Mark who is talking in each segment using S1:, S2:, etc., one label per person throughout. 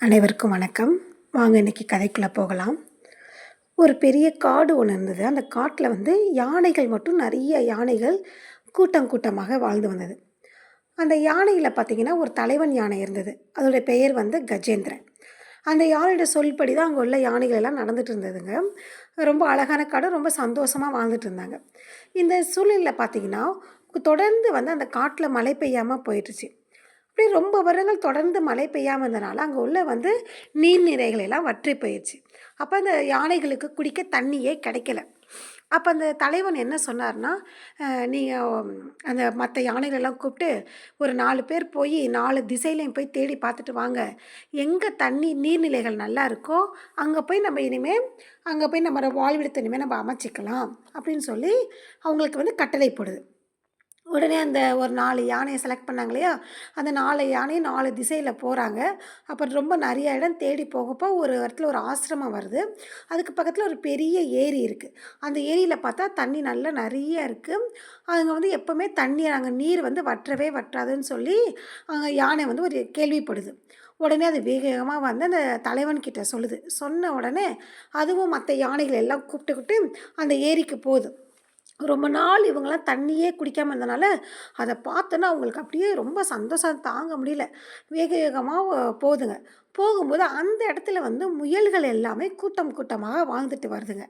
S1: அனைவருக்கும் வணக்கம். வாங்க இன்னைக்கு கதைக்குள்ளே போகலாம். ஒரு பெரிய காடு ஒன்று இருந்தது அந்த காட்டில் வந்து யானைகள் மட்டும் நிறைய யானைகள் கூட்டம் கூட்டமாக வாழ்ந்து வந்தது. அந்த யானையில் பார்த்திங்கன்னா ஒரு தலைவன் யானை இருந்தது. அதோடைய பெயர் வந்து கஜேந்திரன். அந்த யானையோட சொல்படி தான் அங்கே உள்ள யானைகள் எல்லாம் நடந்துட்டு இருந்ததுங்க. ரொம்ப அழகான காடு ரொம்ப சந்தோஷமாக வாழ்ந்துட்டு இருந்தாங்க. இந்த சூழ்நிலையில் பார்த்தீங்கன்னா தொடர்ந்து வந்து அந்த காட்டில் மழை பெய்யாமல் போயிடுச்சு அப்படியே ரொம்ப வருடங்கள் தொடர்ந்து மழை பெய்யாமல் இருந்தனால அங்கே உள்ள வந்து நீர்நிலைகள் எல்லாம் வற்றி போயிடுச்சு அப்போ அந்த யானைகளுக்கு குடிக்க தண்ணியே கிடைக்கல. அப்போ அந்த தலைவன் என்ன சொன்னார்னா நீங்கள் அந்த மற்ற யானைகளெல்லாம் கூப்பிட்டு ஒரு நாலு பேர் போய் நாலு திசையிலையும் போய் தேடி பார்த்துட்டு வாங்க. எங்கே தண்ணி நீர்நிலைகள் நல்லா இருக்கோ அங்கே போய் நம்ம இனிமேல் அங்கே போய் நம்ம வாழ்விடத்தை இனிமேல் நம்ம அமைச்சிக்கலாம். அப்படின்னு சொல்லி அவங்களுக்கு வந்து கட்டளை போடுது. உடனே அந்த ஒரு நாலு யானையை செலக்ட் பண்ணாங்க இல்லையா? அந்த நாலு யானையும் நாலு திசையில் போகிறாங்க அப்புறம் ரொம்ப நிறைய இடம் தேடி போகப்போ ஒரு இடத்துல ஒரு ஆசிரமம் வருது. அதுக்கு பக்கத்தில் ஒரு பெரிய ஏரி இருக்குது அந்த ஏரியில் பார்த்தா தண்ணி நல்லா நிறைய இருக்குது அங்கே வந்து எப்போவுமே தண்ணி அங்கே நீர் வந்து வற்றவே வற்றாதுன்னு சொல்லி அங்கே யானை வந்து ஒரு கேள்விப்படுது. உடனே அது வேகமாக வந்து அந்த தலைவன்கிட்ட சொல்லுது. சொன்ன உடனே அதுவும் மற்ற யானைகள் எல்லாம் கூப்பிட்டுக்கிட்டு அந்த ஏரிக்கு போகுது. ரொம்ப நாள் இவங்களாம் தண்ணியே குடிக்காமல் இருந்தனால அதை பார்த்தோன்னா அவங்களுக்கு அப்படியே ரொம்ப சந்தோஷம் தாங்க முடியல. வேக வேகமாக போகுதுங்க போகும்போது அந்த இடத்துல வந்து முயல்கள் எல்லாமே கூட்டம் கூட்டமாக வாழ்ந்துட்டு வருதுங்க.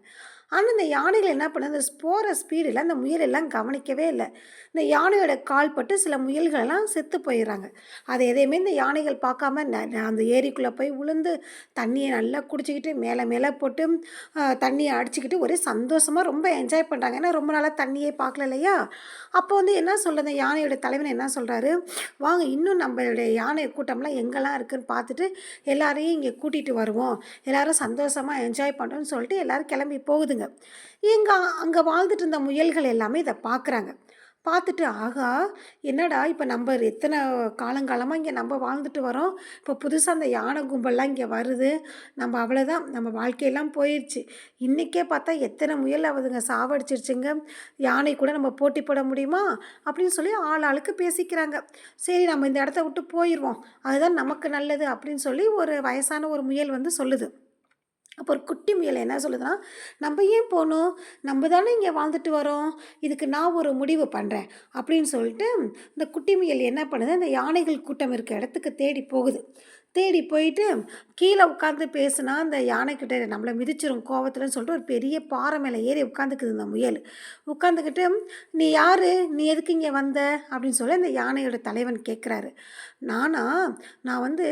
S1: ஆனால் இந்த யானைகள் என்ன பண்ணுது? போகிற ஸ்பீடில் அந்த முயல் எல்லாம் கவனிக்கவே இல்லை. இந்த யானையோட கால் பட்டு சில முயல்கள் எல்லாம் செத்து போயிடுறாங்க. அதை எதையுமே இந்த யானைகள் பார்க்காம அந்த ஏரிக்குள்ளே போய் உளுந்து தண்ணியை நல்லா குடிச்சிக்கிட்டு மேலே மேலே போட்டு தண்ணியை அடிச்சுக்கிட்டு ஒரே சந்தோஷமாக ரொம்ப என்ஜாய் பண்ணுறாங்க ஏன்னா ரொம்ப நாளாக தண்ணியே பார்க்கல இல்லையா? அப்போ வந்து என்ன சொல்கிறது யானையோட தலைவன் என்ன சொல்கிறாரு வாங்க இன்னும் நம்மளுடைய யானை கூட்டம்லாம் எங்கெல்லாம் இருக்குதுன்னு பார்த்துட்டு எல்லாரையும் இங்கே கூட்டிகிட்டு வருவோம். எல்லோரும் சந்தோஷமாக என்ஜாய் பண்ணுறோன்னு சொல்லிட்டு எல்லோரும் கிளம்பி போகுதுங்க. இங்கே அங்கே வாழ்ந்துட்டு இருந்த முயல்கள் எல்லாமே இதை பார்க்குறாங்க. பார்த்துட்டு ஆகா என்னடா இப்போ நம்ம எத்தனை காலங்காலமாக இங்கே நம்ம வாழ்ந்துட்டு வரோம். இப்போ புதுசாக அந்த யானை கும்பல்லாம் இங்கே வருது. நம்ம அவ்வளோதான் நம்ம வாழ்க்கையெல்லாம் போயிடுச்சு இன்றைக்கே பார்த்தா எத்தனை முயல் ஆகுதுங்க. சாவடிச்சிருச்சுங்க. யானை கூட நம்ம போட்டி போட முடியுமா? அப்படின்னு சொல்லி ஆள் ஆளுக்கு பேசிக்கிறாங்க. சரி நம்ம இந்த இடத்த விட்டு போயிடுவோம். அதுதான் நமக்கு நல்லது. அப்படின்னு சொல்லி ஒரு வயசான ஒரு முயல் வந்து சொல்லுது. அப்போ ஒரு குட்டி முயல் என்ன சொல்லுதுன்னா நம்ம ஏன் போகணும்? நம்ம தானே இங்கே வாழ்ந்துட்டு வரோம். இதுக்கு நான் ஒரு முடிவு பண்ணுறேன் அப்படின்னு சொல்லிட்டு இந்த குட்டி முயல் என்ன பண்ணுது? அந்த யானைகள் கூட்டம் இருக்க இடத்துக்கு தேடி போகுது. தேடி போயிட்டு கீழே உட்காந்து பேசுனா அந்த யானைக்கிட்ட நம்மளை மிதிச்சிரும் கோவத்தில்னு சொல்லிட்டு ஒரு பெரிய பாறை மேலே ஏறி உட்காந்துக்குது இந்த முயல். உட்காந்துக்கிட்டு நீ யார்? நீ எதுக்கு இங்கே வந்த? அப்படின்னு சொல்லி அந்த யானையோட தலைவன் கேட்குறாரு. நானா? நான் வந்து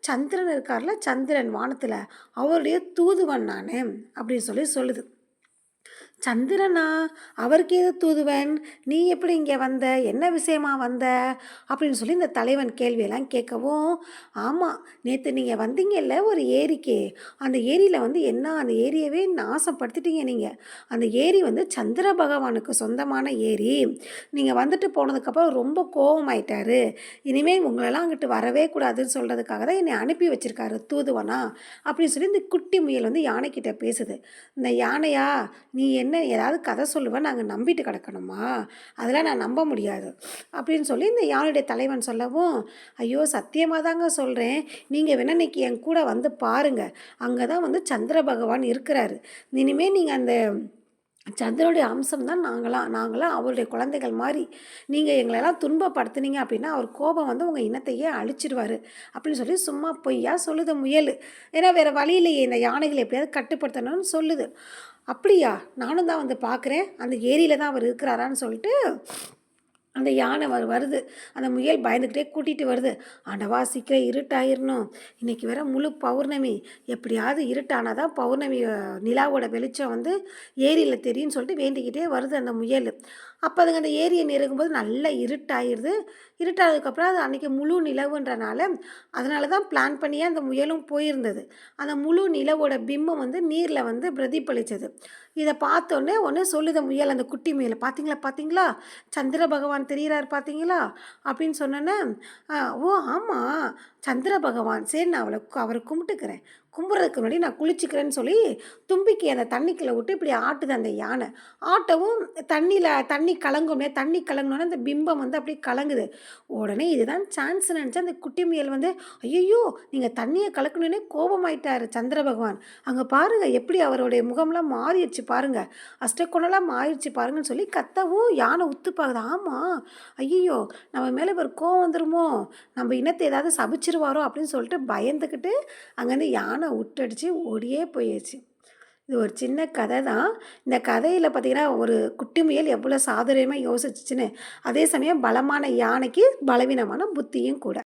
S1: சந்திரன் இருக்கார்ல சந்திரன் வானத்தில் அவருடைய தூதுவன் நான் அப்படின்னு சொல்லி சொல்லுது. சந்திரனா அவருக்கு எது தூதுவன்? நீ எப்படி இங்கே வந்த? என்ன விஷயமா வந்த? அப்படின்னு சொல்லி இந்த தலைவன் கேள்வியெல்லாம் கேட்கவும் ஆமாம் நேற்று நீங்கள் வந்தீங்கல்ல ஒரு ஏரிக்கு. அந்த ஏரியில் வந்து என்ன அந்த ஏரியவே நாசப்படுத்திட்டீங்க நீங்கள் அந்த ஏரி வந்து சந்திர பகவானுக்கு சொந்தமான ஏரி. நீங்கள் வந்துட்டு போனதுக்கப்புறம் ரொம்ப கோபமாயிட்டாரு இனிமேல் உங்களெல்லாம் அங்கிட்டு வரவே கூடாதுன்னு சொல்கிறதுக்காக தான் என்னை அனுப்பி வச்சுருக்காரு தூதுவனா அப்படின்னு சொல்லி இந்த குட்டி முயல் வந்து யானைக்கிட்ட பேசுது. இந்த யானையா நீ என்ன என்ன ஏதாவது கதை சொல்லுவேன் நாங்கள் நம்பிட்டு கிடக்கணுமா? அதெல்லாம் நான் நம்ப முடியாது. அப்படின்னு சொல்லி இந்த யானுடைய தலைவன் சொல்லவும் ஐயோ சத்தியமாக தாங்க சொல்கிறேன் நீங்கள் வேணா இன்றைக்கி என் கூட வந்து பாருங்கள் அங்கே தான் வந்து சந்திர பகவான் இருக்கிறாரு. இனிமேல் நீங்கள் அந்த சந்திரனுடைய அம்சம் தான் நாங்களாம் நாங்களாம் அவருடைய குழந்தைகள் மாதிரி நீங்கள் எங்களெல்லாம் துன்பப்படுத்துனீங்க அப்படின்னா அவர் கோபம் வந்து உங்கள் இனத்தையே அழிச்சிடுவார் அப்படின்னு சொல்லி சும்மா பொய்யா சொல்லுது முயல். ஏன்னா வேறு வழியிலேயே இந்த யானைகளை எப்படியாவது கட்டுப்படுத்தணும்னு சொல்லுது. அப்படியா? நானும் தான் வந்து பார்க்குறேன். அந்த ஏரியில் தான் அவர் இருக்கிறாரான்னு சொல்லிட்டு அந்த யானை வரு வருது. அந்த முயல் பயந்துக்கிட்டே கூட்டிகிட்டு வருது. ஆண்டவா சீக்கிரம் இருட்டாயிரணும். இன்றைக்கி வேற முழு பௌர்ணமி. எப்படியாவது இருட்டானால் தான் பௌர்ணமி நிலாவோட வெளிச்சம் வந்து ஏரியில் தெரியும்னு சொல்லிட்டு வேண்டிக்கிட்டே வருது அந்த முயல். அப்போ அதுங்க அந்த ஏரியை நெருங்கும்போது நல்லா இருட்டாயிருது. இருட்டானதுக்கப்புறம் அது அன்றைக்கி முழு நிலவுன்றனால அதனால தான் பிளான் பண்ணியே அந்த முயலும் போயிருந்தது. அந்த முழு நிலவோட பிம்பம் வந்து நீரில் வந்து பிரதிபலித்தது இதை பார்த்தோன்னே ஒன்று சொல்லுத முயல் அந்த குட்டி முயலை. பார்த்தீங்களா பார்த்தீங்களா சந்திர பகவான் தெரிகிறார் பார்த்தீங்களா அப்படின்னு சொன்னோன்னே ஓ ஆமாம் சந்திர பகவான். சரி நான் அவளை அவரை கும்பிட்டுக்கிறேன். கும்பிட்றதுக்கு முன்னாடி நான் குளிச்சுக்கிறேன்னு சொல்லி தும்பிக்கை அந்த தண்ணிக்குள்ளே விட்டு இப்படி ஆட்டுது அந்த யானை. ஆட்டவும் தண்ணியில் தண்ணி கலங்குமே தண்ணி கலங்கினோடனே அந்த பிம்பம் வந்து அப்படியே கலங்குது. உடனே இதுதான் சான்ஸ் நினச்சி அந்த குட்டி முயல் வந்து ஐயோ நீங்கள் தண்ணியை கலக்கணுன்னே கோபமாயிட்டார் சந்திர பகவான். அங்கே பாருங்கள் எப்படி அவருடைய முகம்லாம் மாறிடுச்சு பாருங்கள் அஷ்டகுணலாம் மாறிடுச்சு பாருங்கன்னு சொல்லி கத்தவும் யானை உத்து பார்க்குது ஆமாம் ஐயோ நம்ம மேலே இவர் கோவம் வந்துருமோ? நம்ம இனத்தை ஏதாவது சபிச்சிருவாரோ? அப்படின்னு சொல்லிட்டு பயந்துக்கிட்டு அங்கேருந்து யானை விட்டடிச்சு ஓடியே போயிடுச்சு இது ஒரு சின்ன கதை தான் இந்த கதையில் பார்த்தீங்கன்னா ஒரு குட்டி முயல் எவ்வளோ சாதுரியமாக யோசிச்சுன்னு அதே சமயம் பலமான யானைக்கு பலவீனமான புத்தியும் கூட.